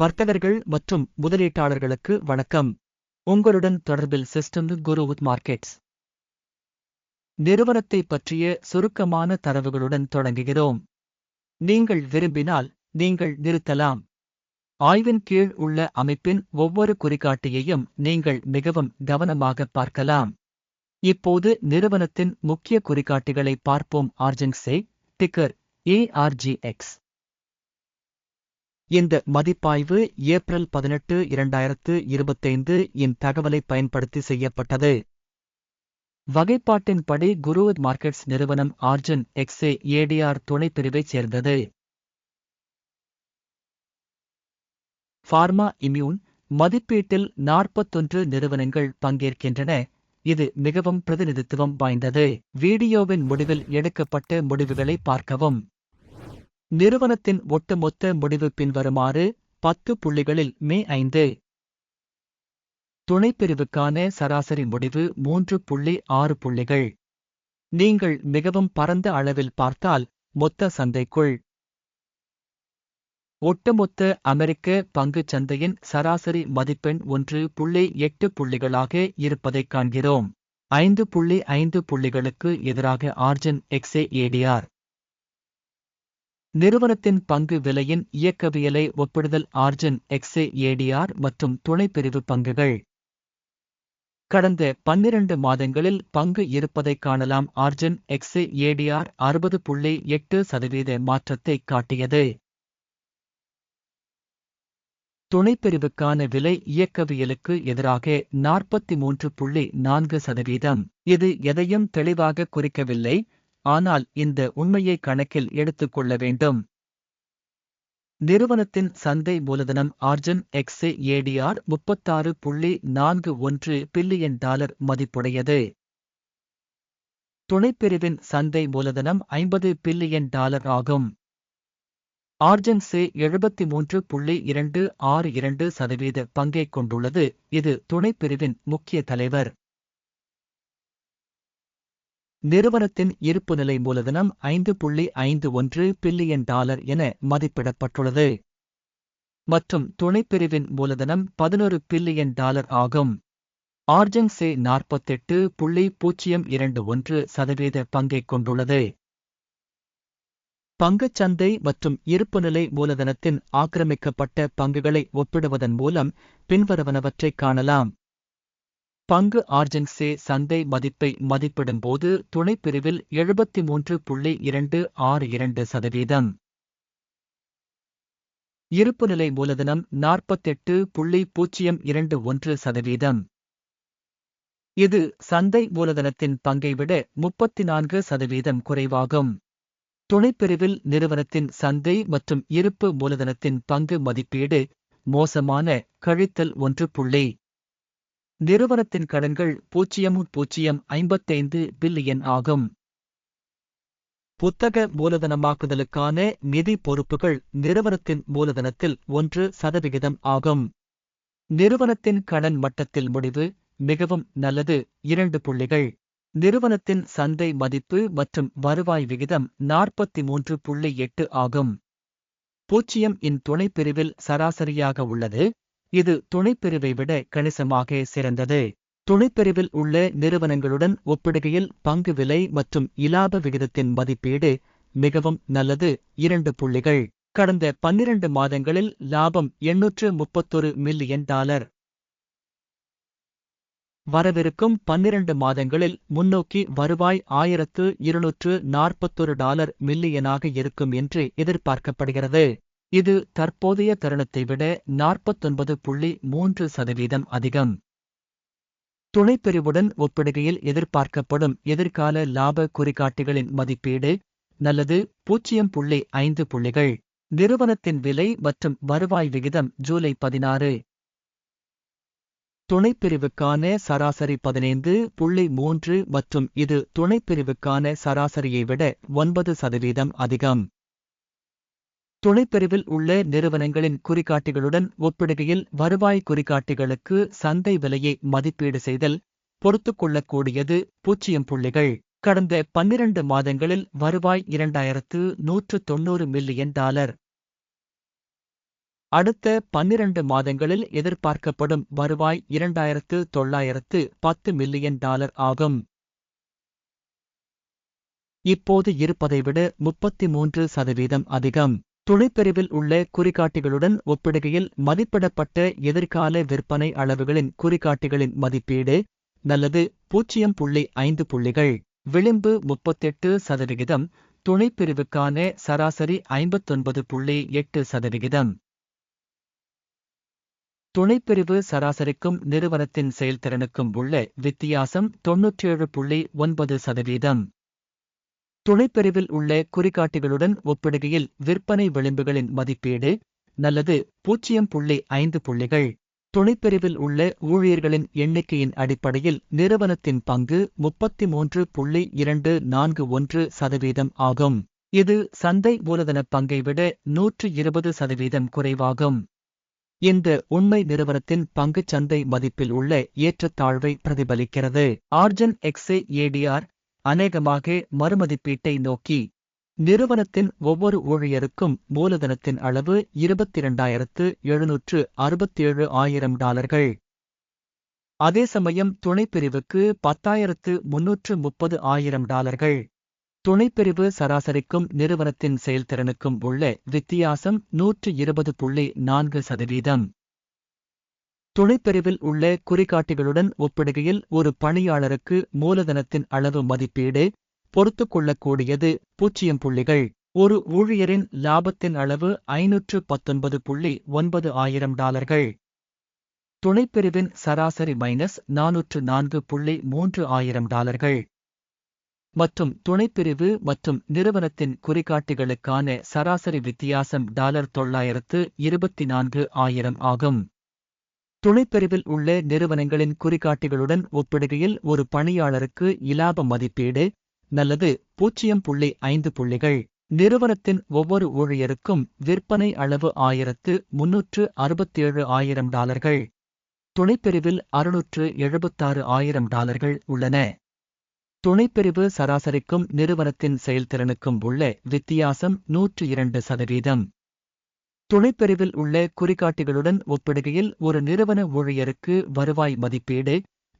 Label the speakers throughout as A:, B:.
A: வர்த்தகர்கள் மற்றும் முதலீட்டாளர்களுக்கு வணக்கம். உங்களுடன் தொடர்பில் சிஸ்டம் குருவுத் மார்க்கெட்ஸ். நிறுவனத்தை பற்றிய சுருக்கமான தரவுகளுடன் தொடங்குகிறோம். நீங்கள் விரும்பினால் நீங்கள் நிறுத்தலாம். ஆய்வின் கீழ் உள்ள அமைப்பின் ஒவ்வொரு குறிகாட்டியையும் நீங்கள் மிகவும் கவனமாக பார்க்கலாம். இப்போது நிறுவனத்தின் முக்கிய குறிகாட்டிகளை பார்ப்போம். ஆர்ஜென்சே டிக்கர் ஏஆர்ஜிஎக்ஸ் இந்த மதிப்பாய்வு ஏப்ரல் பதினெட்டு இரண்டாயிரத்து இருபத்தைந்து இன் தகவலை பயன்படுத்தி செய்யப்பட்டது. வகைப்பாட்டின்படி குருவத் மார்க்கெட்ஸ் நிறுவனம் ஆர்ஜன் எக்ஸே ஏடிஆர் துணைப்பிரிவைச் சேர்ந்தது. ஃபார்மா இம்யூன் மதிப்பீட்டில் நாற்பத்தொன்று நிறுவனங்கள் பங்கேற்கின்றன. இது மிகவும் பிரதிநிதித்துவம் வாய்ந்தது. வீடியோவின் முடிவில் எடுக்கப்பட்ட முடிவுகளை பார்க்கவும். நிறுவனத்தின் ஒட்டுமொத்த முடிவு பின்வருமாறு பத்து புள்ளிகளில் மே ஐந்து. துணைப்பிரிவுக்கான சராசரி முடிவு மூன்று புள்ளி ஆறு புள்ளிகள். நீங்கள் மிகவும் பரந்த அளவில் பார்த்தால் மொத்த சந்தைக்குள். ஒட்டுமொத்த அமெரிக்க பங்குச் சந்தையின் சராசரி மதிப்பெண் ஒன்று புள்ளி எட்டு புள்ளிகளாக இருப்பதைக் காண்கிறோம். ஐந்து புள்ளி ஐந்து புள்ளிகளுக்கு எதிராக ஆர்ஜன் எக்ஸே ஏடிஆர் நிறுவனத்தின் பங்கு விலையின் இயக்கவியலை ஒப்பிடுதல் ஆர்ஜன் எக்ஸே ஏடிஆர் மற்றும் துணைப்பிரிவு பங்குகள். கடந்த பன்னிரண்டு மாதங்களில் பங்கு இருப்பதைக் காணலாம். ஆர்ஜன் எக்ஸே ஏடிஆர் அறுபது புள்ளி எட்டு சதவீத மாற்றத்தை காட்டியது. துணைப்பிரிவுக்கான விலை இயக்கவியலுக்கு எதிராக நாற்பத்தி மூன்று புள்ளி நான்கு சதவீதம். இது எதையும் தெளிவாக குறிக்கவில்லை. ஆனால் இந்த உண்மையை கணக்கில் எடுத்துக்கொள்ள வேண்டும். நிறுவனத்தின் சந்தை மூலதனம் ஆர்ஜன் எக்ஸ் ஏடிஆர் முப்பத்தாறு புள்ளி நான்கு ஒன்று பில்லியன் டாலர் மதிப்புடையது. துணைப்பிரிவின் சந்தை மூலதனம் ஐம்பது பில்லியன் டாலர் ஆகும். ஆர்ஜன்சே எழுபத்தி மூன்று புள்ளி இரண்டு ஆறு இரண்டு சதவீத பங்கைக் கொண்டுள்ளது. இது துணைப்பிரிவின் முக்கிய தலைவர். நிறுவனத்தின் இருப்பு நிலை மூலதனம் ஐந்து புள்ளி ஐந்து ஒன்று பில்லியன் டாலர் என மதிப்பிடப்பட்டுள்ளது. மற்றும் துணைப்பிரிவின் மூலதனம் பதினொரு பில்லியன் டாலர் ஆகும். ஆர்ஜன்சே நாற்பத்தெட்டு புள்ளி பூஜ்ஜியம் இரண்டு ஒன்று சதவீத பங்கைக் கொண்டுள்ளது. பங்குச்சந்தை மற்றும் இருப்புநிலை மூலதனத்தின் ஆக்கிரமிக்கப்பட்ட பங்குகளை ஒப்பிடுவதன் மூலம் பின்வருவனவற்றைக் காணலாம். பங்கு ஆர்ஜென்சே சந்தை மதிப்பை மதிப்பிடும்போது துணைப்பிரிவில் எழுபத்தி மூன்று புள்ளி இரண்டு ஆறு இரண்டு சதவீதம். இருப்புநிலை மூலதனம் நாற்பத்தெட்டு புள்ளி பூஜ்ஜியம் இரண்டு ஒன்று சதவீதம். இது சந்தை மூலதனத்தின் பங்கை விட முப்பத்தி நான்கு சதவீதம் குறைவாகும். துணைப்பிரிவில் நிறுவனத்தின் சந்தை மற்றும் இருப்பு மூலதனத்தின் பங்கு மதிப்பீடு மோசமான கழித்தல் ஒன்று புள்ளி நிறுவனத்தின் கடன்கள் பூஜ்ஜியம் பூஜ்ஜியம் ஐம்பத்தைந்து பில்லியன் ஆகும். புத்தக மூலதனமாக்குதலுக்கான நிதி பொறுப்புகள் நிறுவனத்தின் மூலதனத்தில் ஒன்று சதவிகிதம் ஆகும். நிறுவனத்தின் கடன் மட்டத்தில் முடிவு மிகவும் நல்லது. இரண்டு புள்ளிகள். நிறுவனத்தின் சந்தை மதிப்பு மற்றும் வருவாய் விகிதம் நாற்பத்தி மூன்று புள்ளி எட்டு ஆகும். பூஜ்ஜியம் இன் துணைப்பிரிவில் சராசரியாக உள்ளது. இது துணைப்பிரிவை விட கணிசமாக சிறந்தது. துணைப்பிரிவில் உள்ள நிறுவனங்களுடன் ஒப்பிடுகையில் பங்கு விலை மற்றும் இலாப விகிதத்தின் மதிப்பீடு மிகவும் நல்லது. இரண்டு புள்ளிகள். கடந்த பன்னிரண்டு மாதங்களில் லாபம் எண்ணூற்று முப்பத்தொரு மில்லியன் டாலர். வரவிருக்கும் பன்னிரண்டு மாதங்களில் முன்னோக்கி வருவாய் ஆயிரத்து இருநூற்று நாற்பத்தொரு டாலர் மில்லியனாக இருக்கும் என்று எதிர்பார்க்கப்படுகிறது. இது தற்போதைய தருணத்தை விட நாற்பத்தொன்பது புள்ளி மூன்று சதவீதம் அதிகம். துணைப்பிரிவுடன் ஒப்பிடுகையில் எதிர்பார்க்கப்படும் எதிர்கால லாப குறிகாட்டிகளின் மதிப்பீடு நல்லது பூஜ்ஜியம் புள்ளி ஐந்து புள்ளிகள். நிறுவனத்தின் விலை மற்றும் வருவாய் விகிதம் ஜூலை பதினாறு. துணைப்பிரிவுக்கான சராசரி பதினைந்து புள்ளி மூன்று மற்றும் இது துணைப்பிரிவுக்கான சராசரியை விட ஒன்பது சதவீதம் அதிகம். துணைப்பிரிவில் உள்ள நிறுவனங்களின் குறிகாட்டிகளுடன் ஒப்பிடுகையில் வருவாய் குறிகாட்டிகளுக்கு சந்தை விலையை மதிப்பீடு செய்தல் பொறுத்துக்கொள்ளக்கூடியது பூஜ்ஜியம் புள்ளிகள். கடந்த பன்னிரண்டு மாதங்களில் வருவாய் இரண்டாயிரத்து நூற்று தொன்னூறு மில்லியன் டாலர். அடுத்த பன்னிரண்டு மாதங்களில் எதிர்பார்க்கப்படும் வருவாய் இரண்டாயிரத்து தொள்ளாயிரத்து பத்து மில்லியன் டாலர் ஆகும். இப்போது இருப்பதை விட முப்பத்தி மூன்று சதவீதம் அதிகம். துணைப்பிரிவில் உள்ள குறிகாட்டிகளுடன் ஒப்பிடுகையில் மதிப்பிடப்பட்ட எதிர்கால விற்பனை அளவுகளின் குறிகாட்டிகளின் மதிப்பீடு நல்லது பூஜ்ஜியம் புள்ளி ஐந்து புள்ளிகள். விளிம்பு முப்பத்தெட்டு சதவிகிதம் துணைப்பிரிவுக்கான சராசரி ஐம்பத்தொன்பது புள்ளி எட்டு சதவிகிதம். துணைப்பிரிவு சராசரிக்கும் நிறுவனத்தின் செயல்திறனுக்கும் உள்ள வித்தியாசம் தொன்னூற்றேழு புள்ளி ஒன்பது சதவீதம். துணைப்பிரிவில் உள்ள குறிகாட்டிகளுடன் ஒப்பிடுகையில் விற்பனை விளிம்புகளின் மதிப்பீடு நல்லது பூஜ்ஜியம் புள்ளி ஐந்து புள்ளிகள். துணைப்பிரிவில் உள்ள ஊழியர்களின் எண்ணிக்கையின் அடிப்படையில் நிறுவனத்தின் பங்கு முப்பத்தி மூன்று புள்ளி இரண்டு நான்கு ஒன்று சதவீதம் ஆகும். இது சந்தை மூலதன பங்கை விட நூற்று இருபது சதவீதம் குறைவாகும். இந்த உண்மை நிறுவனத்தின் பங்குச் சந்தை மதிப்பில் உள்ள ஏற்றத்தாழ்வை பிரதிபலிக்கிறது. ஆர்ஜன் எக்ஸே ஏடிஆர் அநேகமாக மறுமதிப்பீட்டை நோக்கி. நிறுவனத்தின் ஒவ்வொரு ஊழியருக்கும் மூலதனத்தின் அளவு இருபத்திரண்டாயிரத்து எழுநூற்று அறுபத்தேழு ஆயிரம் டாலர்கள். அதே சமயம் துணைப்பிரிவுக்கு பத்தாயிரத்து முன்னூற்று முப்பது ஆயிரம் டாலர்கள். துணைப்பிரிவு சராசரிக்கும் நிறுவனத்தின் செயல்திறனுக்கும் உள்ள வித்தியாசம் நூற்று இருபது புள்ளி நான்கு சதவீதம். துணைப்பிரிவில் உள்ள குறிகாட்டிகளுடன் ஒப்பிடுகையில் ஒரு பணியாளருக்கு மூலதனத்தின் அளவு மதிப்பீடு பொறுத்துக்கொள்ளக்கூடியது பூஜ்ஜியம் புள்ளிகள். ஒரு ஊழியரின் லாபத்தின் அளவு ஐநூற்று பத்தொன்பது புள்ளி ஒன்பது ஆயிரம் டாலர்கள். துணைப்பிரிவின் சராசரி மைனஸ் நானூற்று நான்கு புள்ளி மூன்று ஆயிரம் டாலர்கள். மற்றும் துணைப்பிரிவு மற்றும் நிறுவனத்தின் குறிகாட்டிகளுக்கான சராசரி வித்தியாசம் டாலர் தொள்ளாயிரத்து இருபத்தி நான்கு ஆயிரம் ஆகும். துணைப்பிரிவில் உள்ள நிறுவனங்களின் குறிகாட்டிகளுடன் ஒப்பிடுகையில் ஒரு பணியாளருக்கு இலாப மதிப்பீடு நல்லது பூஜ்ஜியம் புள்ளி ஐந்து புள்ளிகள். நிறுவனத்தின் ஒவ்வொரு ஊழியருக்கும் விற்பனை அளவு ஆயிரத்து முன்னூற்று அறுபத்தேழு ஆயிரம் டாலர்கள். துணைப்பிரிவில் அறுநூற்று எழுபத்தாறு ஆயிரம் டாலர்கள் உள்ளன. துணைப்பிரிவு சராசரிக்கும் நிறுவனத்தின் செயல்திறனுக்கும் உள்ள வித்தியாசம் நூற்று இரண்டு சதவீதம். துணைப்பிரிவில் உள்ள குறிகாட்டிகளுடன் ஒப்பிடுகையில் ஒரு நிறுவன ஊழியருக்கு வருவாய் மதிப்பீடு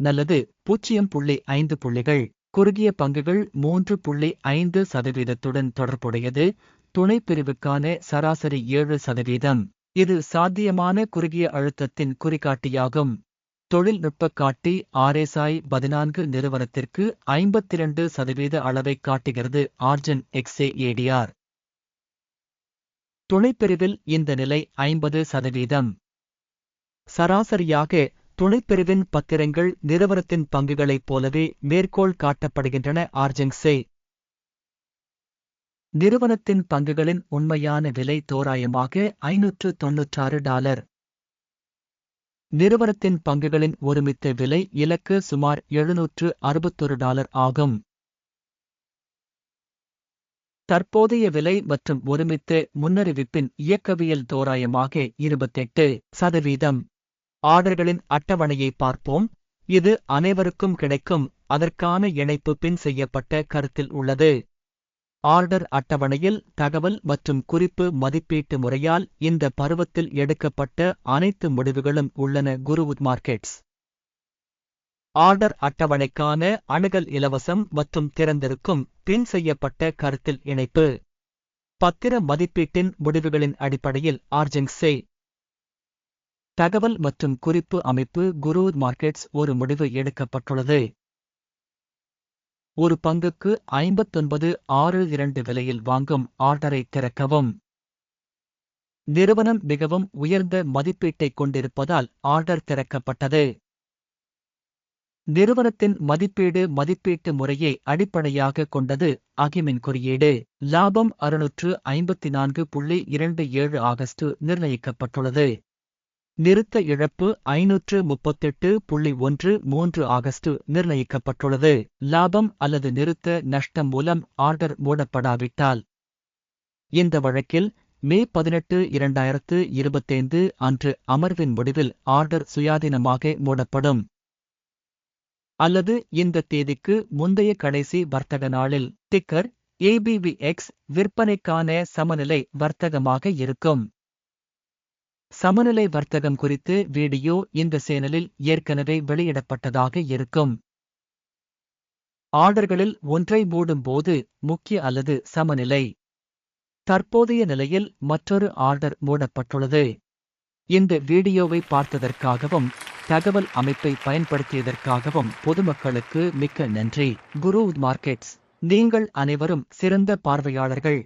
A: நல்லது பூஜ்ஜியம் புள்ளி ஐந்து புள்ளிகள் குறுகிய பங்குகள் மூன்று புள்ளி ஐந்து சதவீதத்துடன் தொடர்புடையது துணைப்பிரிவுக்கான சராசரி ஏழு சதவீதம். இது சாத்தியமான குறுகிய அழுத்தத்தின் குறிகாட்டியாகும். தொழில்நுட்ப காட்டி ஆர்எஸ்ஐ பதினான்கு நிறுவனத்திற்கு ஐம்பத்திரண்டு சதவீத அளவைக் காட்டுகிறது ஆர்ஜன் எக்ஸே ஏடிஆர் துணைப்பிரிவில் இந்த நிலை ஐம்பது சதவீதம். சராசரியாக துணைப்பிரிவின் பத்திரங்கள் நிறுவனத்தின் பங்குகளைப் போலவே மேற்கோள் காட்டப்படுகின்றன ஆர்ஜிங்ஸே நிறுவனத்தின் பங்குகளின் உண்மையான விலை தோராயமாக ஐநூற்று தொன்னூற்றாறு டாலர். நிறுவனத்தின் பங்குகளின் ஒருமித்த விலை இலக்கு சுமார் எழுநூற்று அறுபத்தொரு டாலர் ஆகும். தற்போதைய விலை மற்றும் ஒருமித்த முன்னறிவிப்பின் இயக்கவியல் தோராயமாக இருபத்தெட்டு சதவீதம். ஆர்டர்களின் அட்டவணையை பார்ப்போம். இது அனைவருக்கும் கிடைக்கும். அதற்கான இணைப்பு பின் செய்யப்பட்ட கருத்தில் உள்ளது. ஆர்டர் அட்டவணையில் தகவல் மற்றும் குறிப்பு மதிப்பீட்டு முறையால் இந்த பருவத்தில் எடுக்கப்பட்ட அனைத்து முடிவுகளும் உள்ளன. குருவுத் மார்க்கெட்ஸ். ஆர்டர் அட்டவணைக்கான அணுகல் இலவசம் மற்றும் திறந்திருக்கும் பின் செய்யப்பட்ட கருத்தில் இணைப்பு. பத்திர மதிப்பீட்டின் முடிவுகளின் அடிப்படையில் ஆர்ஜெங்ஸே தகவல் மற்றும் குறிப்பு அமைப்பு குரு மார்க்கெட்ஸ் ஒரு முடிவு எடுக்கப்பட்டுள்ளது. ஒரு பங்குக்கு ஐம்பத்தொன்பது ஆறு இரண்டு விலையில் வாங்கும் ஆர்டரை திறக்கவும். நிறுவனம் மிகவும் உயர்ந்த மதிப்பீட்டைக் கொண்டிருப்பதால் ஆர்டர் திறக்கப்பட்டது. நிறுவனத்தின் மதிப்பீடு மதிப்பீட்டு முறையை அடிப்படையாக கொண்டது அகிமின் குறியீடு. லாபம் அறுநூற்று ஐம்பத்தி நான்கு புள்ளி இரண்டு ஏழு ஆகஸ்ட் நிர்ணயிக்கப்பட்டுள்ளது. நிறுத்த இழப்பு ஐநூற்று முப்பத்தெட்டு புள்ளி ஒன்று மூன்று ஆகஸ்ட் நிர்ணயிக்கப்பட்டுள்ளது. லாபம் அல்லது நிறுத்த நஷ்டம் மூலம் ஆர்டர் மூடப்படாவிட்டால். இந்த வழக்கில் மே பதினெட்டு இரண்டாயிரத்து இருபத்தைந்து அன்று அமர்வின் முடிவில் ஆர்டர் சுயாதீனமாக மூடப்படும். அல்லது இந்த தேதிக்கு முந்தைய கடைசி வர்த்தக நாளில். டிக்கர் ஏபிவி விற்பனைக்கான சமநிலை வர்த்தகமாக இருக்கும். சமநிலை வர்த்தகம் குறித்து வீடியோ இந்த சேனலில் ஏற்கனவே வெளியிடப்பட்டதாக இருக்கும். ஆர்டர்களில் ஒன்றை மூடும்போது முக்கிய அல்லது சமநிலை. தற்போதைய நிலையில் மற்றொரு ஆர்டர் மூடப்பட்டுள்ளது. இந்த வீடியோவை பார்த்ததற்காகவும் தகவல் அமைப்பை பயன்படுத்தியதற்காகவும் பொதுமக்களுக்கு மிக்க நன்றி. குரு மார்க்கெட்ஸ். நீங்கள் அனைவரும் சிறந்த பார்வையாளர்கள்.